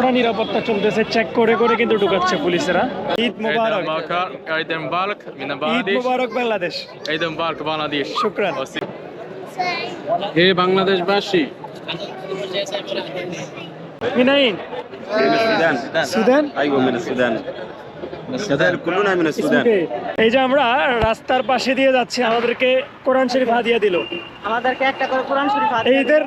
কড়া নিরাপত্তা চলতেছে। চেক করে করে কিন্তু ঢুকাচ্ছে পুলিশেরা। ঈদ মুবারক। ঈদ মুবারক বাংলাদেশ। ঈদ মুবারক বাংলাদেশ শুকরান। হে বাংলাদেশবাসী। মিনাইন। সুদান। সুদান? এই যে আমরা রাস্তার পাশে দিয়ে যাচ্ছি আমাদেরকে কোরআন শরীফ হাদিয়া দিল। আমাদেরকে একটা করে কোরআন শরীফ ঈদের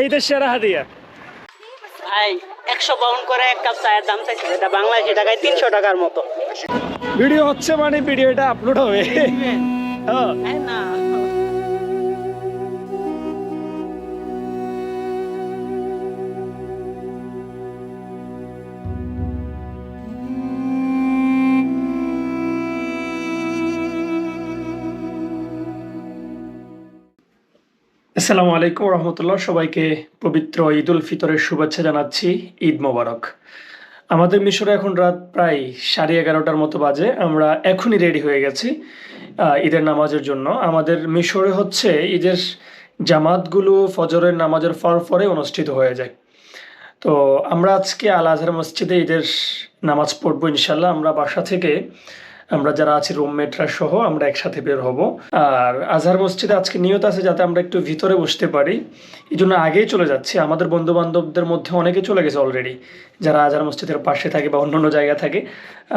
এইদের সেরা হাদিয়া। একশো পাউন্ড করে এক কাপ চায়ের দাম চাইছে। এটা বাংলাদেশি টাকায় তিনশো টাকার মতো। ভিডিও হচ্ছে মানে ভিডিওটা আপলোড হবে। হ্যাঁ না। আসসালামু আলাইকুম রহমতুল্লাহ। সবাইকে পবিত্র ঈদ উল ফিতরের শুভেচ্ছা জানাচ্ছি। ঈদ মোবারক। আমাদের মিশরে এখন রাত প্রায় সাড়ে এগারোটার মতো বাজে। আমরা এখনই রেডি হয়ে গেছি ঈদের নামাজের জন্য। আমাদের মিশরে হচ্ছে ঈদের জামাতগুলো ফজরের নামাজের ফরে অনুষ্ঠিত হয়ে যায়। তো আমরা আজকে আল আজহার মসজিদে ঈদের নামাজ পড়ব ইনশাল্লাহ আমরা বাসা থেকে আমরা যারা আছি রুমমেটরা সহ আমরা একসাথে বের হব। আর আজহার মসজিদে আজকে নিয়ত আছে যাতে আমরা একটু ভিতরে বসতে পারি। এই জন্য আগেই চলে যাচ্ছি। আমাদের বন্ধু বান্ধবদের মধ্যে অনেকে চলে গেছে অলরেডি যারা আজহার মসজিদের পাশে থাকে বা অন্য অন্য জায়গা থাকে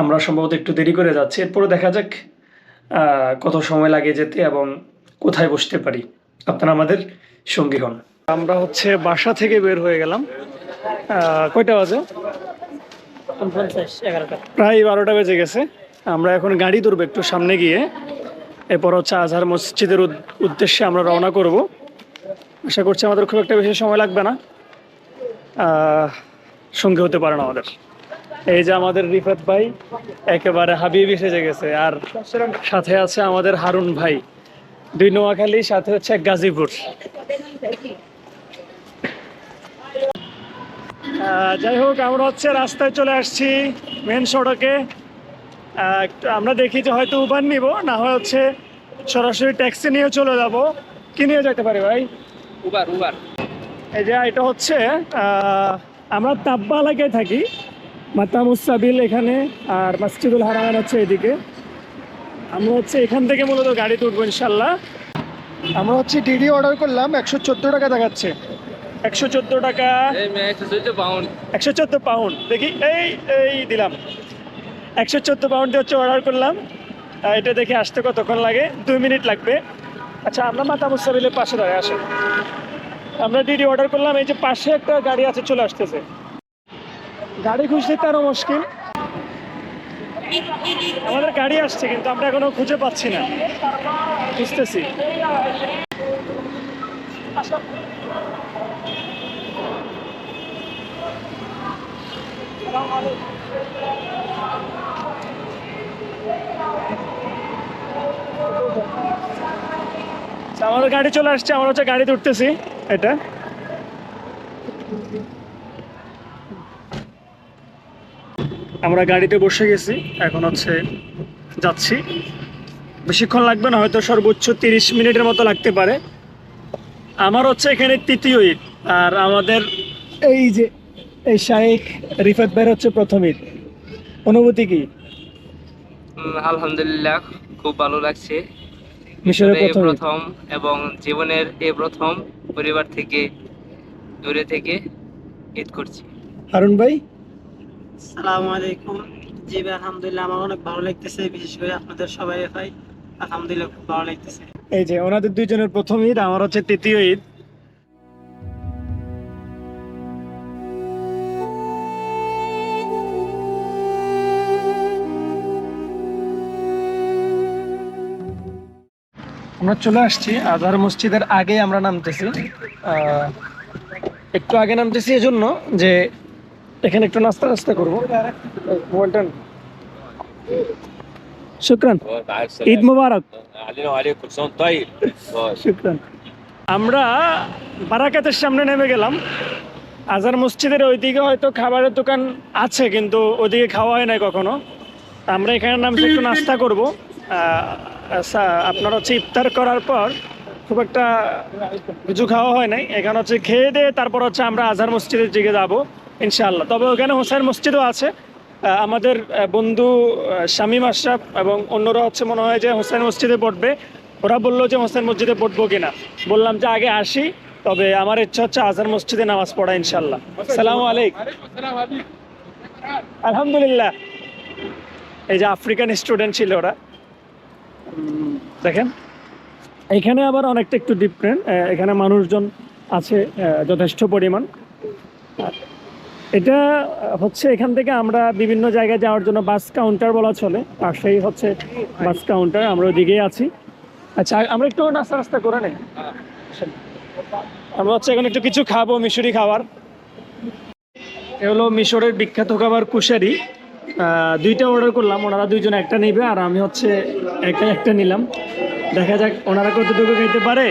আমরা সম্ভবত একটু দেরি করে যাচ্ছি। এরপরে দেখা যাক কত সময় লাগে যেতে এবং কোথায় বসতে পারি। আপনারা আমাদের সঙ্গী হন। আমরা হচ্ছে বাসা থেকে বের হয়ে গেলাম। কয়টা বাজে? এগারোটা। প্রায় বারোটা বেজে গেছে। আমরা এখন গাড়ি ধরবো একটু সামনে গিয়ে। এরপর হচ্ছে আজহার মসজিদের উদ্দেশ্যে আমরা রওনা করব। আশা করছি আমাদের খুব একটা বেশি সময় লাগবে না। সঙ্গে হতে পারে না আমাদের। এই যে আমাদের রিফাত ভাই, একেবারে হাবিবি সেজে গেছে। আর সাথে আছে আমাদের হারুন ভাই। দুই নোয়াখালী, সাথে হচ্ছে গাজীপুর। যাই হোক, আমরা হচ্ছে রাস্তায় চলে আসছি মেন সড়কে। আমরা দেখি যে হয়তো উবার নিব না হয় হচ্ছে সরাসরি ট্যাক্সি নিয়ে চলে যাব। কি নিয়ে যেতে পারি ভাই? উবার উবার এই যে এটা হচ্ছে আমরা তাব্বা এলাকায় থাকি মাতামুসাবিল এখানে আর মসজিদুল হারামান হচ্ছে এদিকে। আমরা হচ্ছে এখান থেকে মূলত গাড়ি তুলবো ইনশাল্লাহ আমরা হচ্ছে ডিডি অর্ডার করলাম একশো চোদ্দ টাকা দেখাচ্ছে। একশো চোদ্দ টাকা। একশো চোদ্দ পাউন্ড দেখি এই এই দিলাম। একশো চোদ্দ পাউন্ড হচ্ছে অর্ডার করলাম। এটা দেখে আসতে কতক্ষণ লাগে? দুই মিনিট লাগবে। আচ্ছা আমরা মাতা মুস্তাবিলের পাশে দাঁড়ায় আসেন। আমরা ডিডি অর্ডার করলাম এই যে পাশে একটা গাড়ি আছে চলে আসতেছে। গাড়ি খুঁজতে তারও মুশকিল। আমাদের গাড়ি আসছে কিন্তু আমরা এখনও খুঁজে পাচ্ছি না। আচ্ছা, আমাদের গাড়ি চলে আসছে, আমরা হচ্ছে গাড়িতে উঠতেছি। এটা। আমরা গাড়িতে বসে গেছি, এখন হচ্ছে যাচ্ছি। বেশিক্ষণ লাগবে না, হয়তো সর্বোচ্চ তিরিশ মিনিটের মতো লাগতে পারে। আমার হচ্ছে এখানে তৃতীয় ঈদ, আর আমাদের এই যে, এই শাহেক রিফাত ভাইয়ের হচ্ছে প্রথম ঈদ। অনুভূতি কি? আলহামদুলিল্লাহ। খুব ভালো লাগছে। মিশরের প্রথম। এবং জীবনের এই প্রথম পরিবার থেকে দূরে থেকে ঈদ করছি। হারুন ভাই? আসসালামু আলাইকুম। জি ভাই আলহামদুলিল্লাহ আমার অনেক ভালো লাগতেছে বিশেষ করে আপনাদের সবাই ভাই। আলহামদুলিল্লাহ খুব ভালো লাগতেছে। এই যে ওনাদের দুইজনের প্রথম ঈদ আমার হচ্ছে তৃতীয় ঈদ। আমরা চলে আসছি আজহার মসজিদের আগে আমরা নামতেছি। একটু আগে নামতেছি এজন্য যে এখানে একটু নাস্তা নাস্তা করব। শুক্রান। ঈদ মুবারক। আমরা বারাকাতের সামনে নেমে গেলাম। আজহার মসজিদের ওইদিকে হয়তো খাবারের দোকান আছে, কিন্তু ওইদিকে খাওয়া হয় নাই কখনো। আমরা এখানে নামছি একটু নাস্তা করব। আচ্ছা, আপনার হচ্ছে ইফতার করার পর খুব একটা কিছু খাওয়া হয় নাই। এখানে হচ্ছে খেয়ে দিয়ে তারপর হচ্ছে আমরা আজহার মসজিদের দিকে যাব ইনশাআল্লাহ। তবে ওখানে হোসেন মসজিদও আছে। আমাদের বন্ধু শামীম আশরাফ এবং অন্যরা হচ্ছে মনে হয় যে হোসেন মসজিদে পড়বে। ওরা বলল যে হোসেন মসজিদে পড়ব কিনা। বললাম যে আগে আসি তবে আমার ইচ্ছা হচ্ছে আজহার মসজিদে নামাজ পড়া ইনশাল্লাহ সালাম আলাইক আলহামদুলিল্লাহ। এই যে আফ্রিকান স্টুডেন্ট ছিল ওরা। দেখেন, এখানে আবার অনেকটা একটু ডিফারেন্ট এখানে মানুষজন আছে যথেষ্ট পরিমাণ। এটা হচ্ছে এখান থেকে আমরা বিভিন্ন জায়গায় যাওয়ার জন্য বাস কাউন্টার বলা চলে, পাশেই হচ্ছে বাস কাউন্টার আমরা ওদিকেই আছি। আচ্ছা আমরা একটু নাস্তা নাস্তা করে নেই। আমরা হচ্ছে এখন একটু কিছু খাব, মিশরি খাবার। এ হলো মিশরের বিখ্যাত খাবার কুশারি। দুইটা অর্ডার করলাম, ওনারা দুইজন একটা নেবে আর আমি হচ্ছে একা একটা নিলাম। দেখা যাক ওনারা কতটুকু খাইতে পারে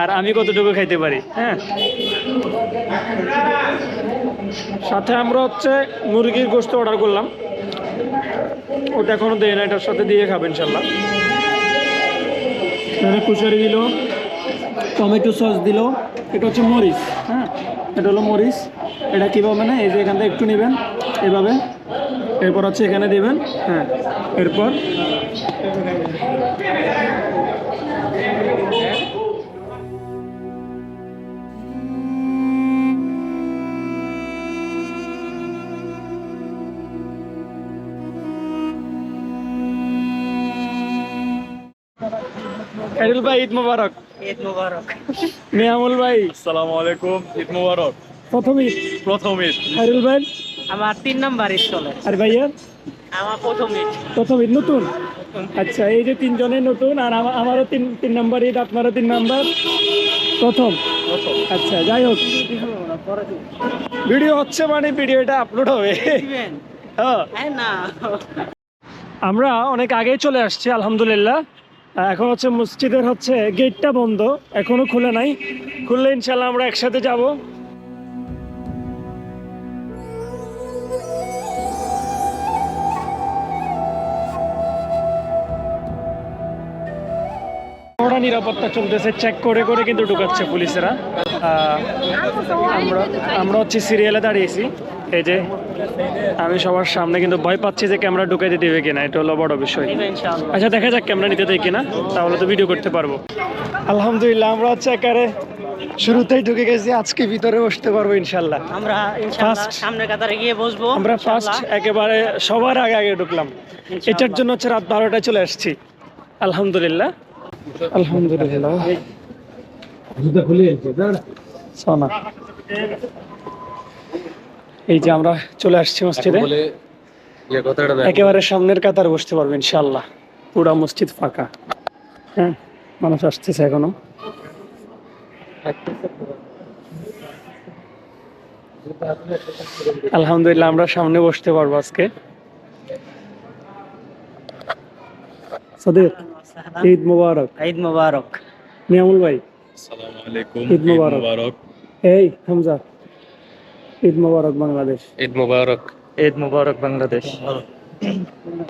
আর আমি কতটুকু খাইতে পারি হ্যাঁ? সাথে আমরা হচ্ছে মুরগির গোস্ত অর্ডার করলাম। ওটা এখনও দেয় না, এটার সাথে দিয়ে খাবেন ইনশাল্লাহ। কুশারি দিল, টমেটো সস দিল, এটা হচ্ছে মরিচ হ্যাঁ? এটা হলো মরিচ, এটা কীভাবে না এই যে এখান থেকে একটু নেবেন, এভাবে। এরপর হচ্ছে এখানে দেবেন হ্যাঁ এরপর। ভাই ঈদ মোবারক। ঈদ মুবারক। নিয়ামুল ভাই। আসসালামু আলাইকুম ঈদ মুবারক। প্রথম ঈদ। প্রথম ঈদ। খাইরুল ভাই। আমার তিন নাম্বার চলে আর ভাইয়া? আমার প্রথম প্রথম নতুন? আচ্ছা এই যে তিনজনের নতুন আর আমারও তিন তিন নাম্বার ঈদ আপনারও তিন নাম্বার? প্রথম? আচ্ছা যাই হোক। ভিডিও হচ্ছে মানে ভিডিওটা আপলোড হবে। হ্যাঁ। আমরা অনেক আগেই চলে আসছি আলহামদুলিল্লাহ। এখন হচ্ছে মসজিদের হচ্ছে গেটটা বন্ধ এখনও খুলে নাই। খুললে ইনশাল্লাহ আমরা একসাথে যাব। নিরাপত্তা চলতেছে চেক করে করে কিন্তু ঢুকাচ্ছে পুলিশেরা। আমরা আমরা হচ্ছে সিরিয়ালে দাঁড়িয়েছি। এই যে আমি সবার সামনে কিন্তু ভয় পাচ্ছি যে ক্যামেরা ঢুকাইতে দেবে কিনা এটা হলো বড় বিষয়। আচ্ছা দেখা যাক ক্যামেরা নিতে দেয় কিনা তাহলে তো ভিডিও করতে পারব। আলহামদুলিল্লাহ আমরা হচ্ছে একারে শুরুতেই ঢুকে গেছি আজকে ভিতরে বসতে পারব ইনশাল্লাহ আমরা ইনশাআল্লাহ First- সামনের কাতারে গিয়ে বসবো আমরা ফার্স্ট একেবারে সবার আগে আগে ঢুকলাম। এটার জন্য হচ্ছে রাত বারোটায় চলে আসছি। আলহামদুলিল্লাহ। আলহামদুলিল্লাহ। সোনা। এই যে আমরা চলে আসছি মসজিদে। একেবারে সামনের কাতারে বসতে পারব ইনশাল্লাহ পুরা মসজিদ ফাঁকা। হ্যাঁ মানুষ আসতেছে এখনও। আলহামদুলিল্লাহ আমরা সামনে বসতে পারব আজকে। সদিক। ঈদ মুবারক। ঈদ মুবারক। নিয়ামুল ভাই। আসসালামু আলাইকুম ঈদ মুবারক। এই হামজা ঈদ মুবারক বাংলাদেশ। ঈদ মুবারক। ঈদ মুবারক বাংলাদেশ।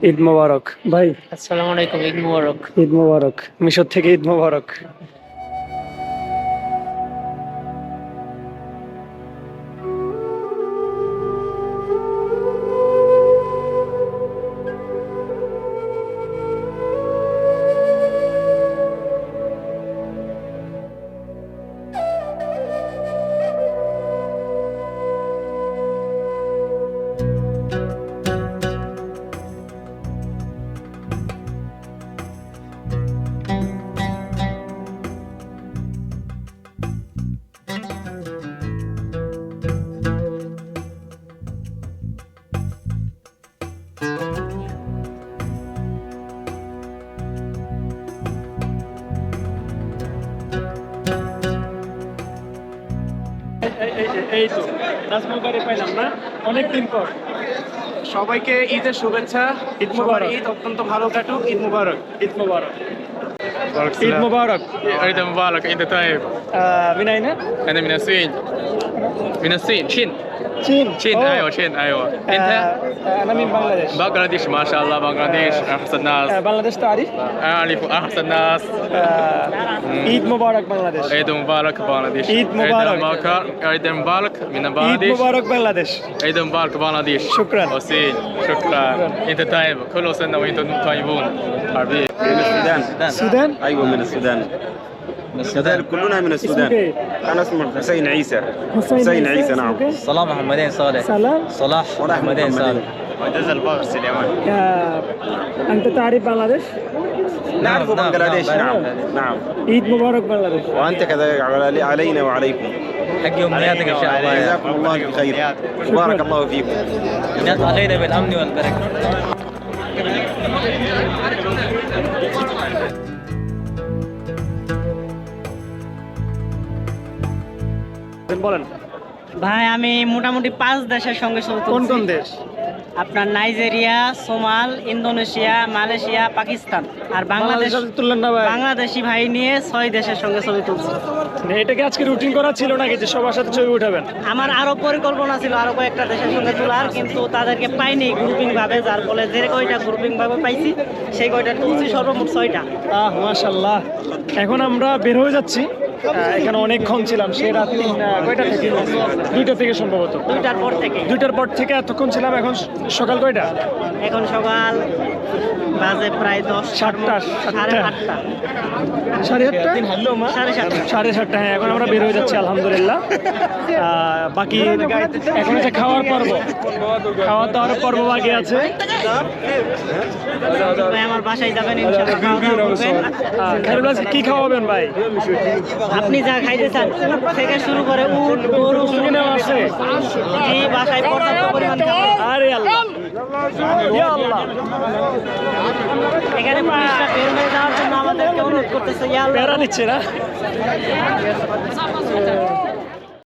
ঈদ মুবারক। ভাই আসসালামু আলাইকুম ঈদ মুবারক। ঈদ মুবারক। মিশর থেকে ঈদ মুবারক। এই- এই- এই- এই তো নাজমুল বাড়ি পাইলাম না অনেকদিন পর সবাইকে ঈদের শুভেচ্ছা ঈদ সবার মুবারক। ঈদ অত্যন্ত ভালো কাটুক ঈদ মুবারক ঈদ মুবারক ঈদ মুবারক عيد مبارك عيد طيب আহ, من أين؟ انا من السويد من الصين شين চীন شين أوه. ايوه شين ايوه آه، انت آه، انا من بنغلاديش بنغلاديش ما شاء الله بنغلاديش احسن آه، ناس بنغلاديش تعرف اعرف احسن ناس آه، عيد مبارك بنغلاديش عيد مبارك بنغلاديش عيد مبارك. عيد مبارك عيد مبارك من عيد بنغلاديش مبارك بنغلاديش عيد مبارك بنغلاديش شكراً. وسيل شكرا انت طيب كل سنه وانتم طيبون حبيبي من السودان السودان ايوه من السودان كذلك كلنا من السودان. إيه؟ أنا اسمي حسين عيسى. حسين عيسى. نعم؟ صلاح محمدين صالح. سلام. صلاح صلاح محمدين صالح. معتز البغر سليمان. يا أنت تعرف بنغلاديش؟ نعرف نعم، بنغلاديش نعم، نعم نعم. عيد مبارك بنغلاديش. وأنت كذلك علي- علينا وعليكم. حق أمنياتك إن شاء الله. جزاكم الله بالخير. بارك الله فيكم. علينا بالأمن والبركة. বলেন। ভাই আমি মোটামুটি পাঁচ দেশের সঙ্গে কোন কোন দেশ? আপনার নাইজেরিয়া সোমাল ইন্দোনেশিয়া মালয়েশিয়া পাকিস্তান। আর বাংলাদেশ তুললেন না ভাই। বাংলাদেশি ভাই নিয়ে ছয় দেশের সঙ্গে ছবি তুলছি। এটাকে আজকে রুটিন করা ছিল নাকি যে সবার সাথে ছবি উঠাবেন? আমার আরও পরিকল্পনা ছিল আরও কয়েকটা দেশের সঙ্গে তোলার কিন্তু তাদেরকে পাইনি গ্রুপিং ভাবে যার ফলে যে কয়টা গ্রুপিং ভাবে পাইছি সেই কয়টা তুলছি সর্বমোট ছয়টা। আহ মাশাল্লাহ এখন আমরা বের হয়ে যাচ্ছি। এখানে অনেকক্ষণ ছিলাম সে রাত কয়টা থেকে? দুইটা থেকে সম্ভবত। দুইটার পর থেকে। দুইটার পর থেকে এতক্ষণ ছিলাম এখন সকাল কয়টা? এখন সকাল বাজে প্রায় দশ সাতটা, সাড়ে। আটটা। সাড়ে আটটা? সাড়ে সাতটা। সাড়ে সাতটা হ্যাঁ এখন আমরা বের হয়ে যাচ্ছি আলহামদুলিল্লাহ। বাকি এখন হচ্ছে খাওয়ার পর্ব। খাওয়া দাওয়ার পর্ব বাকি আছে। ভাই আমার বাসায় যাবেন করবেন। আহ, খাইরুল আজকে কি খাওয়াবেন ভাই? আপনি যা খাইতে চান থেকে শুরু করে উট গরু শুনে আছে। এই বাসায় পর্যাপ্ত পরিমাণ আরে আল্লাহ। এখানে পুলিশরা বের হয়ে যাওয়ার জন্য আমাদেরকে অনুরোধ করতেছে প্যারা দিচ্ছে না?